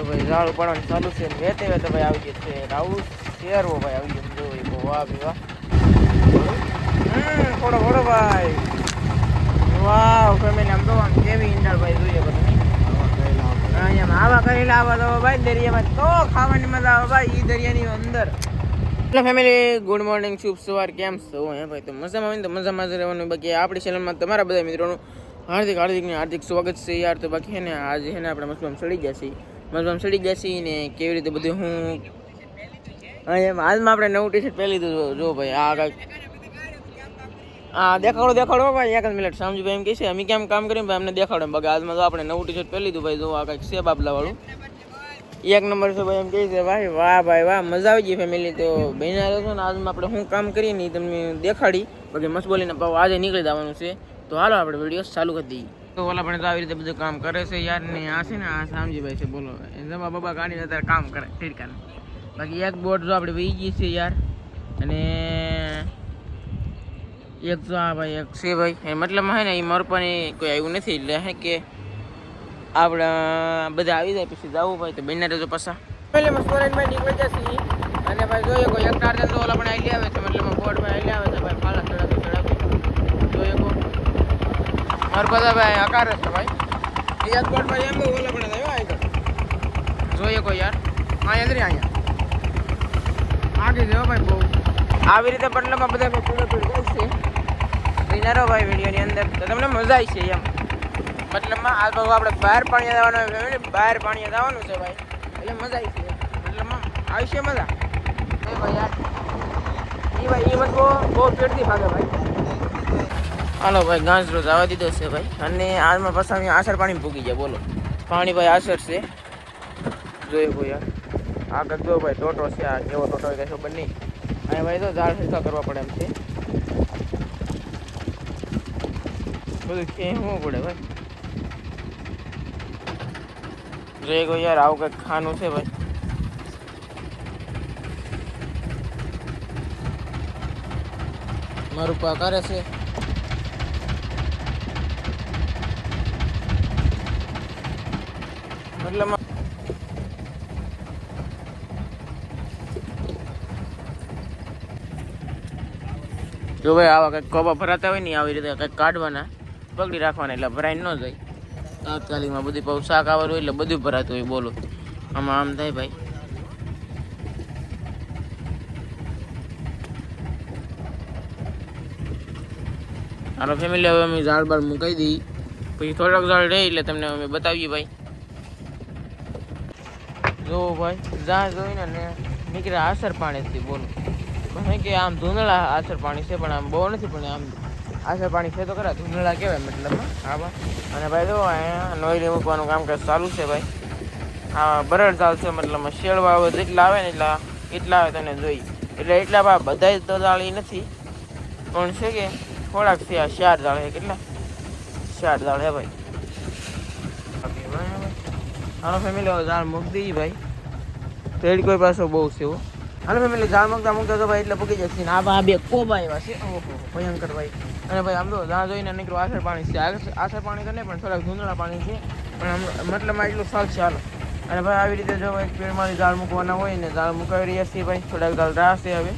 તો ભાઈ ઝાડ ઉપાડવાનું ચાલુ છે વેતે વેતે ભાઈ આવી ગયો છે. રાવું શેરવો ભાઈ આવી ગયો. જો એ વાહ ભાઈ વાહ. ફોડો ફોડો ભાઈ. વાહ ફેમિલી આમ તો આમ કેવી ઈંડાળ ભાઈ જોઈએ બધું. અહીંયા આવા કરેલા આવા તો ભાઈ દરિયામાં તો ખાવાની મજા આવે ભાઈ ઈ દરિયાની અંદર. હેલો ફેમિલી ગુડ મોર્નિંગ શુભ સવાર, કેમ છો? હે ભાઈ, તો મજામાં આવીને તો મજામાં જ રહેવાનું. બાકી આપણી ચેનલમાં તમારા બધા મિત્રોનું હાર્દિક, હાર્દિકને હાર્દિક સ્વાગત છે યાર. તો બાકી હે ને, આજે હે ને આપણે મસલામ સડી ગયા છીએ. મસલામ સડી છીએ ને કેવી રીતે બધું હું એમ હાલમાં આપણે નવું ટી શર્ટ પહેરી લીધું, જો- ભાઈ, આ કાંઈક હા દેખાડો દેખાડો ભાઈ, એક જ મિનિટ. સામજીભાઈ એમ કહે છે, અમે કેમ કામ કરીએ ભાઈ, અમને દેખાડો. એમ બાકી આજમાં તો આપણે નવું ટી શર્ટ પહેરી લીધું, ભાઈ, જો આ કાંઈક છે બાબલા વાળું એક નંબર છે ભાઈ, એમ કહે છે, ભાઈ, વાહ ભાઈ, વાહ, મજા આવી ગઈ ફેમિલી તો બહેના છો ને આજમાં આપણે શું કામ કરીએ ને તમને દેખાડી. બાકી મસ્ત બોલીને પાછું આજે નીકળી જવાનું છે. તો હાલો આપણે વીડિયો ચાલુ કરી દઈએ. તો ઓલા પણ તો આવી રીતે બધું કામ કરે છે યાર ને આ છે ને આ સામજીભાઈ છે બોલો. જમા બાબા કાઢીને અત્યારે કામ કરે ઠીકાને બાકી એક બોટ જો આપણે વહી ગઈ છે યાર. અને એક તો આ ભાઈ એક છે ભાઈ. એ મતલબ હે ને એ મરપાની કોઈ આવ્યું નથી. એટલે હે કે આપણે બધા આવી જાય પછી જવું ભાઈ તો બંને રહેજો પાછા. પેલે મસ્વરાજભાઈ નીકળી જશે અને ભાઈ જોઈએ કોઈ એક ટાર તો ઓલા પણ આવી આવે છે મતલબ બોર્ડમાં ભાઈ આઈ આવે છે ભાઈ ફાલા ચડાવી ચડાવી જોઈએ કો મારા બધા ભાઈ આકાર છે ભાઈ. ભાઈ? એમ બહુ ઓલા પણ આવ્યો આગળ. જોઈએ કોઈ યાર. અહીંયા જરી અહીંયા. આગે જેવો ભાઈ બહુ. આવી રીતે બદલામાં બધા ભાઈ પૂરો પૂરી છે. બિના રહો ભાઈ વિડીયોની અંદર. તો તમને મજા આવી છે એમ. મતલબમાં આ તો આપણે બહાર પાણી જવાનું family, બહાર પાણી જવાનું છે ભાઈ. એટલે મજા આવી છે. મતલબમાં આવી છે મજા? એ ભાઈ યાર. એ ભાઈ એ મત બહુ બહુ પેટથી ભાગે ભાઈ. હાલો ભાઈ ગાંસરો જવા દીધો છે ભાઈ. અને આજમાં પાછા અહીંયા આસર પાણી ભૂગી જાય બોલો. પાણી ભાઈ આસર છે. જોયું ભાઈ યાર. આ કરજો ભાઈ ટોટો છે, આ કેવો ટોટો કઈ ખબર નહીં. અને ભાઈ તો ઝાડ સરખા કરવા પડે એમ છે. બધું ખેંચવું પડે ભાઈ. જોઈ ગયો યાર, આવું કંઈક ખાનું છે ભાઈ. મારું પા કરે છે મતલબ જો ભાઈ, આવા કંઈક કોબા ભરાતા હોય ને, આવી રીતે કંઈક કાઢવાના, પકડી રાખવાના, એટલે ભરાઈ ન જાય. તાત્કાલિકમાં બધી પાઉ શાક આવેલું હોય એટલે બધું ભરાતું હોય, બોલો. આમાં આમ થાય ભાઈ. મારો ફેમિલી હવે અમે ઝાડ બાળ મૂકાઈ દઈ પછી થોડાક ઝાડ રહે એટલે તમને અમે બતાવીએ ભાઈ. જો ભાઈ, ઝાડ જોઈને ને નીકળ્યા આસર પાણીથી બોલો. પણ કે આમ ધૂંધળા આસર પાણી છે, પણ આમ બહુ નથી, પણ આમ આસર પાણી છે તો ખરા ધૂંધળા કહેવાય મતલબ આવા અને ભાઈ જો, અહીંયા નોયરી મૂકવાનું કામકાજ ચાલુ છે, ભાઈ. હા બરડ ચાલશે છે, મતલબમાં શેળવા જેટલા આવે ને એટલા એટલા આવે તને જોઈ. એટલે એટલા બા બધા તો દાળ નથી. પણ છે કે, થોડાક છે આ ચાર દાળ છે કેટલા? ચાર દાળ હે, ભાઈ. હાલો ફેમિલી હવે દાળ મૂકી દઈએ, ભાઈ. તેડ કોઈ પાછો બહુ છે એવું હાલો ફેમિલી ઝાડ મૂકતા મૂકતા તો ભાઈ એટલે પૂકી જશે ને આ ભાઈ બે કોબા એવા છે. ઓહો, ભયંકર ભાઈ. અને ભાઈ આમ તો ઝાડ જોઈને નીકળ્યું આસર પાણી છે. આસર પાણી તો પણ થોડાક ધૂંધળા પાણી છે. પણ આમ મતલબમાં એટલું સાફ છે અને ભાઈ આવી રીતે જો ભાઈ પેડમાંથી ઝાડ મૂકવાના હોય ને ઝાડ મુકાવી રહ્યા છીએ ભાઈ, થોડાક ઝાડ છે હવે.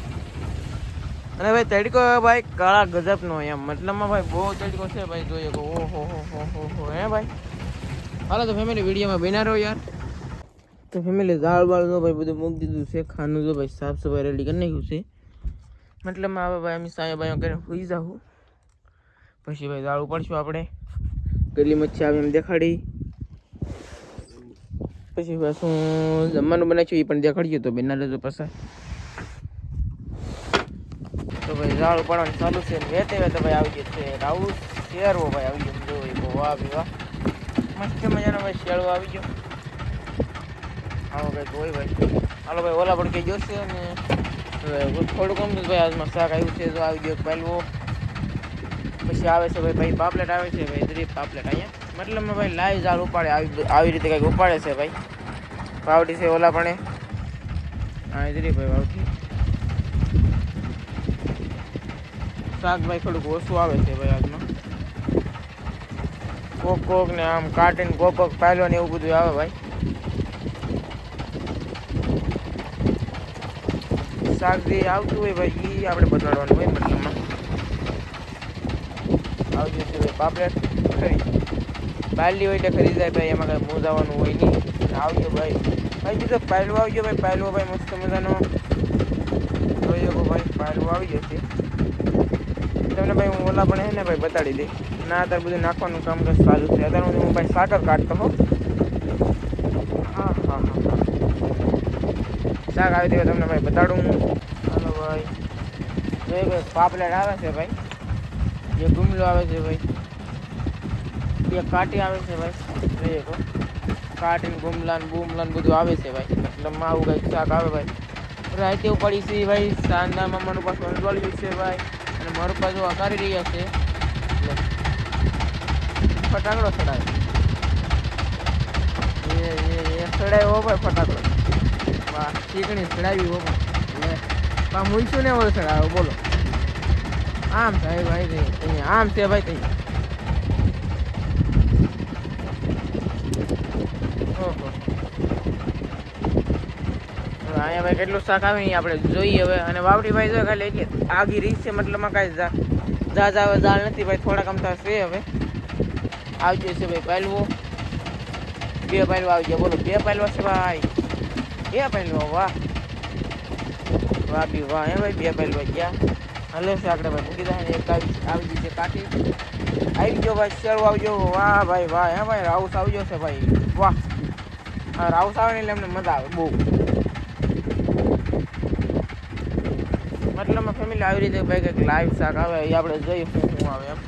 અને ભાઈ તડકો ભાઈ કાળા ગજબનો એમ. મતલબમાં ભાઈ બહુ તડકો છે ભાઈ, જોઈએ ઓહો, હો હો હો, હે. ભાઈ? હાલો તો ફેમિલી વિડીયોમાં બિના રહો યાર. તો ફેમિલી દાળ બાળ તો ભાઈ બધું મૂકી દીધું છે, ખાનું જો ભાઈ સાફ સફાઈ રેડી કરી નાખ્યું છે. મતલબમાં હવે ભાઈ અમે સાયા બાયો કરીને હોઈ જાઉં પછી ભાઈ દાળ ઉપાડશું આપણે. કેટલી મચ્છી આવે એમ દેખાડી. પછી પાછું જમવાનું બનાવ્યું એ પણ દેખાડ્યું તો બેના લેજો પાછા. તો ભાઈ દાળ ઉપાડવાનું ચાલુ છે. વેતે વેતે ભાઈ આવી ગયો છે. રાવું શેરવો ભાઈ આવી ગયો. જો એ વાહ ભાઈ વાહ. મસ્ત મજાનો ભાઈ શેરવો આવી ગયો. આવો કંઈક હોય ભાઈ. હાલો ભાઈ, ઓલા પણ કંઈ જોશે અને હવે થોડું કમ ભાઈ, આજમાં શાક આવ્યું છે, તો આવી ગયો પહેલવો પછી આવે છે ભાઈ ભાઈ પાપલેટ આવે છે, ભાઈ દરેક પાપલેટ અહીંયા. મતલબ ભાઈ લાઈવ ઝાડ ઉપાડે, આવી આવી રીતે કંઈક ઉપાડે છે ભાઈ. પાવડી છે ઓલા પણ હા દરેક ભાઈ વાવથી શાક ભાઈ થોડુંક ઓછું આવે છે ભાઈ આજમાં. કોક કોક ને આમ કાટીને ગોપક પાયલો ને એવું બધું આવે ભાઈ. શાક જે આવતું હોય ભાઈ એ આપણે બતાડવાનું હોય મતલબમાં. આવજો છે ભાઈ પાપલેટ ખરી. બાલી હોય એટલે ખરી જાય ભાઈ, એમાં કાંઈ મોજાવાનું હોય નહીં. આવજો ભાઈ. ભાઈ કીધું પાયલો આવજો ભાઈ, પાયલો ભાઈ મસ્ત મજાનો. જોઈ શકો ભાઈ, પાયલો આવી જશે તમને ભાઈ હું ઓલા પણ હે ને ભાઈ બતાડી દે ના, અત્યારે બધું નાખવાનું કામ કાજ ચાલુ છે. અત્યારે હું ભાઈ સાકર કાઢતો હા હા હા હા. શાક આવી દે તમને ભાઈ બતાડું હું. હાલો ભાઈ. જોઈએ ભાઈ પાપલેટ આવે છે ભાઈ. જે ગુમલો આવે છે ભાઈ. એક કાટી આવે છે ભાઈ. જોઈએ તો. કાટીને ગુમલા ને બુમલા ને બધું આવે છે ભાઈ. મતલબ આવું કંઈક શાક આવે ભાઈ. રાતે પડી છે ભાઈ? શાનદાર મામાનું પાછું અનવાળ્યું છે ભાઈ. અને મારું પાછું અકારી રહ્યા છે. એટલે ફટાકડો ચડાવે એ એ એ ચડાવ્યો હો ભાઈ ફટાકડો. વાહ ચીકણી ચડાવી હો પણ. મૂઈશું ને ઓલો ચડાવ્યો બોલો. આમ થાય ભાઈ અહીંયા આમ છે ભાઈ ત્યાં ઓહો. અહીંયા ભાઈ કેટલું શાક આવે ને આપણે જોઈએ હવે. અને વાવડી ભાઈ જો ખાલી એટલે આગી રીત છે મતલબમાં કાંઈ જા જા આવે દાળ નથી ભાઈ, થોડાક આમ છે હવે. આવજો છે ભાઈ પહેલવો બે પહેલવા આવજો, બોલો. બે પહેલવા છે ભાઈ. બે પહેલવો વાહ વાહ બી વાહ હે ભાઈ બે પહેલવો ગયા હલે છે આપણે ભાઈ મૂકી દે એક આવી આવી ગઈ છે કાઠી આવી ગયો ભાઈ શેરવો આવજો વાહ ભાઈ વાહ હે ભાઈ રાઉસ આવજો છે ભાઈ વાહ હા રાઉસ આવે ને એટલે અમને મજા આવે બહુ મતલબમાં ફેમિલી આવી રીતે ભાઈ કંઈક લાઈવ શાક આવે એ આપણે જોઈએ શું શું આવે એમ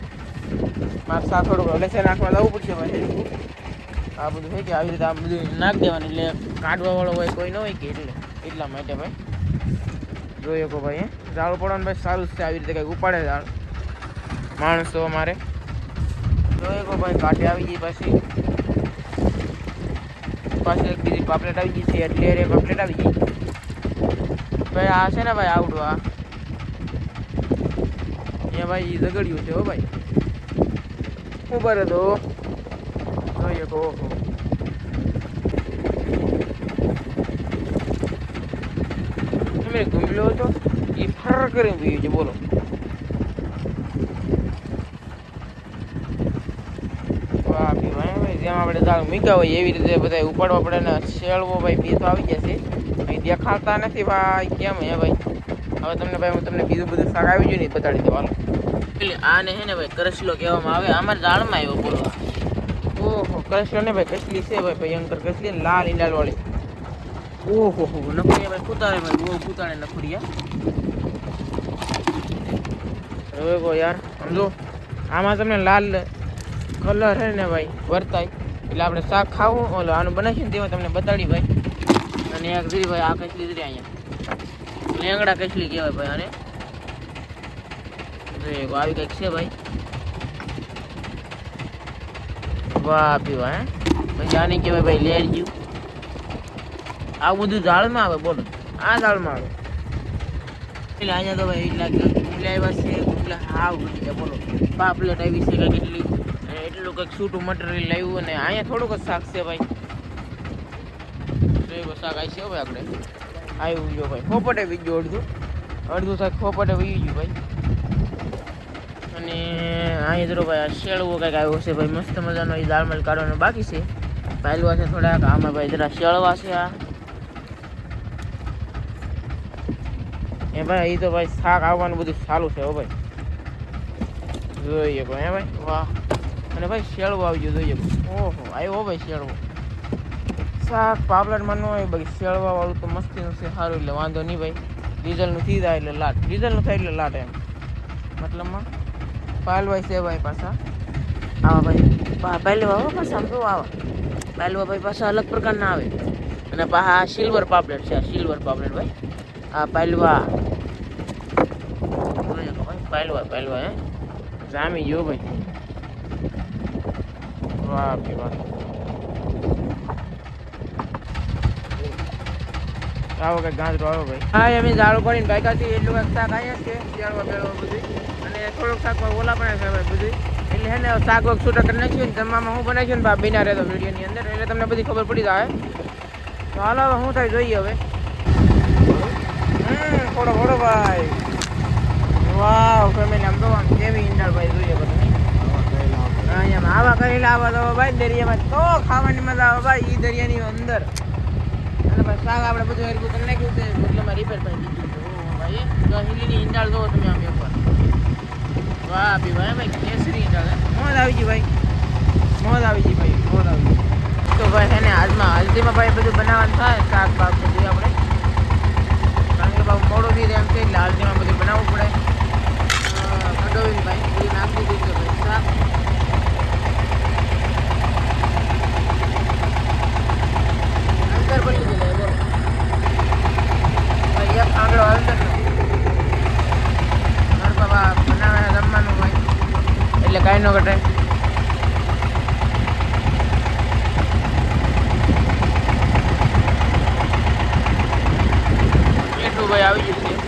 મારે શાક થોડુંક લેસે નાખવા જવું પડશે ભાઈ આ બધું છે કે આવી રીતે આ બધું નાખી દેવાનું એટલે કાઢવા વાળો હોય કોઈ ન હોય કે એટલે. એટલા માટે ભાઈ. જોઈએ કો ભાઈ ઝાડું પડવાનું ભાઈ સારું છે આવી રીતે કંઈક ઉપાડે ઝાડ. માણસો અમારે. જોઈએ કો ભાઈ કાઢી આવી ગઈ પાછી. પાછી એક બીજી પાપલેટ આવી ગઈ છે, એટલે એ પાપલેટ આવી ગઈ. ભાઈ, આ છે ને ભાઈ, આવડું આ. અહીંયા ભાઈ ઝઘડ્યું છે હો ભાઈ. ઊભા રહો તો. જોઈએ કહો મેં ગુમલો હતો? એ ફર કરીને પીયું છે, બોલો. જેમ આપણે દાળ મૂક્યા હોય એવી રીતે બધા ઉપાડવા પડે ને શેળવો ભાઈ, બે તો આવી જશે. અહીં દેખાતા નથી ભાઈ, કેમ હે ભાઈ? હવે તમને ભાઈ, હું તમને બીજું બધું શાક આવી ગયું ને બતાડી દેવાનું એટલે આને હે ને ભાઈ, કરસલો કહેવામાં આવે અમારે દાળમાં આવ્યો, બોલો. ઓહો, કરસલો ને ભાઈ કસલી છે ભાઈ ભયંકર કસલી લાલ ઈલાલ વાળી ઓહો હો ભાઈ કુતારે ભાઈ, બહુ કુતારે હવે કો યાર, સમજો? આમાં તમને લાલ કલર હે ને ભાઈ, વર્તાય. એટલે આપણે શાક ખાવું, ઓલો આનું બનાવીશું ને તેમાં તમને બતાડી ભાઈ. અને એક દીધી ભાઈ, આ કચલી દીધી અહીંયા. લેંગડા કચલી કહેવાય ભાઈ આને. જોઈએ આવી કંઈક છે ભાઈ. વાહ, પીવા, હે. પછી આને કહેવાય ભાઈ, લેરજ્યું. આ બધું ઝાડમાં આવે બોલો. આ દાળમાં આવે. એટલે અહીંયા તો ભાઈ એટલા ગુમલા એવા છે ગુમલા હાવ ઘટી ગયા બોલો. પાપલેટ આવી છે કંઈક એટલી એટલું કંઈક છૂટું મટીરિયલ લાવ્યું અને અહીંયા થોડુંક જ શાક છે ભાઈ. શાક આવી છે ભાઈ આપણે. આવ્યું ગયો ભાઈ. ખોપટે વી ગયો અડધું. અડધું શાક ખોપટે વી ગયું ભાઈ. અને અહીંયા જરો ભાઈ આ શેળવો કંઈક આવ્યો છે ભાઈ. મસ્ત મજાનો એ દાળ મલ કાઢવાનો બાકી છે. પહેલું છે થોડાક. આમાં ભાઈ જરા શેળવા છે આ. એ ભાઈ એ તો ભાઈ શાક આવવાનું બધું સારું છે હો ભાઈ. જોઈએ ભાઈ હે ભાઈ? વાહ. અને ભાઈ શેળવો આવી ગયો જોઈએ ઓહો આવ્યો ભાઈ શેળવો. શાક પાપલેટમાં ન હોય ભાઈ શેળવા વાળું તો મસ્તીનું છે સારું એટલે વાંધો નહીં ભાઈ. ડીઝલનું થઈ જાય એટલે લાટ. ડીઝલનું થાય એટલે લાટ એમ. મતલબમાં પાલવાઈ છે ભાઈ પાછા. આવા ભાઈ. પહેલવા હો પાછા આમ શું આવા. પહેલવા ભાઈ પાછા અલગ પ્રકારના આવે. અને પાછા આ સિલ્વર પાપલેટ છે આ સિલ્વર પાપલેટ ભાઈ. આ પાલવા. તો ભાઈ પહેલવા પહેલવા હે. જામી ગયો ભાઈ. વાહ કે વાહ. આવો કે ગાંજરો આવો ભાઈ. હા અમે ઝાડુ પડીને ભાગ્યાથી એટલું કંઈક શાક આવ્યા છે જાળવા બેળવા બધું અને થોડુંક શાકમાં ઓલા પણ છે ભાઈ બધું એટલે હે ને શાક વાક છૂટા કરી નાખ્યું ને, જમવામાં હું બનાવ્યું ને ભાઈ બિના રહેતો વિડીયોની અંદર. એટલે તમને બધી ખબર પડી જાય. તો હાલો, હવે શું થાય જોઈએ હવે. હમ, થોડો થોડો ભાઈ. વાવ ફેમિલી આમ તો આમ કેવી ઈંડાળ ભાઈ જોઈએ બધું અહીંયા આવા કરેલા આવા તો ભાઈ દરિયામાં તો ખાવાની મજા આવે ભાઈ, ઈ દરિયાની અંદર. અને ભાઈ શાક આપણે બધું હેરકું તમને નાખ્યું છે મતલબ રિપેર કરી દીધું ભાઈ, તો હિલીની ઈંડાળ જોવો તમે આમ એકવાર. વાહ બી ભાઈ ભાઈ, કેસરી ઈંડાળ મોજ આવી ગઈ ભાઈ. મોજ આવી ગઈ ભાઈ, મોજ આવી ગઈ. તો ભાઈ એને હાલમાં હલ્દીમાં ભાઈ બધું બનાવવાનું થાય શાક બાક બધું આપણે. કારણ કે બાબુ મોડું થઈ જાય એમ છે એટલે હલ્દીમાં બધું બનાવવું પડે કડોવી ભાઈ બધું નાખી દીધું છે ભાઈ શાક અંદર બની ગયેલા બોલો ભાઈ એક આંગળો અંદર મારા બાબા બનાવે જમવાનું ભાઈ એટલે કાંઈ ન ઘટે એટલું ભાઈ આવી ગયું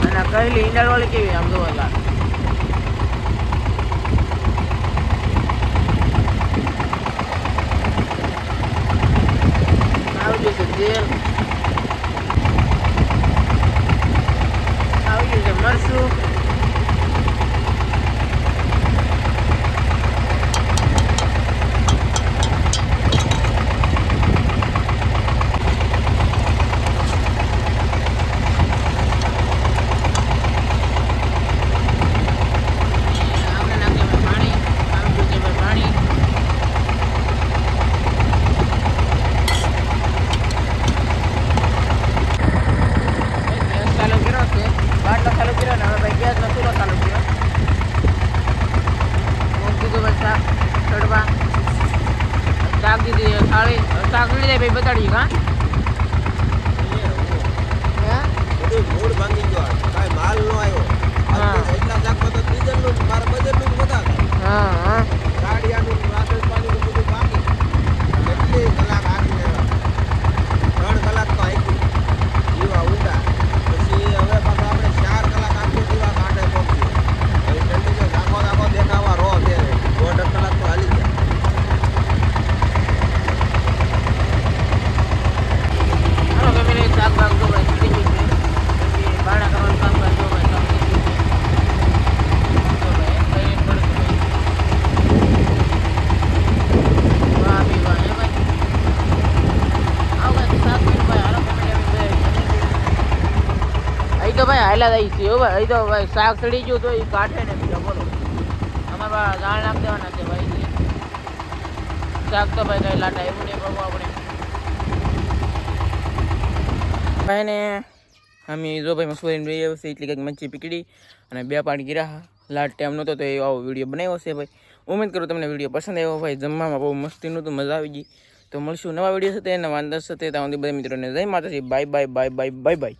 છે અને આ કહેલી ઈંડાળ વાળી કેવી આમ જોવા લાગે. આવી છે તેલ આવી ગયું છે મરચું આપણે નાખીએ ભાઈ પાણી આવી ગયું છે ભાઈ પાણી ગેસ ચાલુ કર્યો છે બાટલો ચાલુ કર્યો ને હવે ભાઈ ગેસનો ચૂલો ચાલુ કર્યો મૂકી દીધું ભાઈ શાક ચડવા શાક દીધી થાળી હવે શાક મળી જાય ભાઈ બતાડીએ કાં હે બધું મૂળ ભાંગી ગયો આ. કાંઈ માલ નો આવ્યો હા. એટલા શાકમાં તો ડીઝલનું ને મારા બજેટનું જ વધારે. હા હા ગાડિયાનું ને રાશન પાણીનું બધું બાકી. કેટલી કલાક હાંકીને આવ્યા. ત્રણ કલાક તો હાંકી. જીવા ઊંડા. પછી હવે પાછા આપણે ચાર કલાક હાંકીએ જીવા કાંઠે પહોંચીએ. હવે ઠંડીનો ઝાંખો ઝાંખો દેખાવા રો છે. દોઢ એક કલાક તો હાલી ગયા. હાલો ફેમિલી શાક બાક જો ભાઈ થઈ ગયું છે પછી બાણા કરવાનું કામ ભાઈ જો ભાઈ કામ થઈ ગયું છે જો ભાઈ એક ભાઈ એક પડે છે ભાઈ વાહ બી વાહ હે ભાઈ આવો ભાઈ શાક પીને ભાઈ હાલો ફેમિલી અમે ભાઈ અહીં તો હો ભાઈ. તો ભાઈ શાક ચડી ગયું તો એ કાઢે ને બીજા બોલો. અમારા બા દાળ નાખ દેવાના છે ભાઈ. શાક તો ભાઈ કઈ લાટા એવું નહીં બાબુ આપણે. ભાઈ ને, અમે જો ભાઈ મસૂરીને આવ્યો છે એટલી કંઈક મચ્છી પીકડી અને બે પાણી ગીરા લાટ ટાઈમ નહોતો તો એ આવો વીડિયો બનાવ્યો છે ભાઈ. ઉમેદ કરું તમને વીડિયો પસંદ આવ્યો ભાઈ જમવામાં બહુ મસ્તીનું તો મજા આવી ગઈ. તો મળશું નવા વીડિયો સાથે, નવા અંદર સાથે. ત્યાં સુધી બધા મિત્રોને જય માતાજી. Bye bye bye bye bye bye.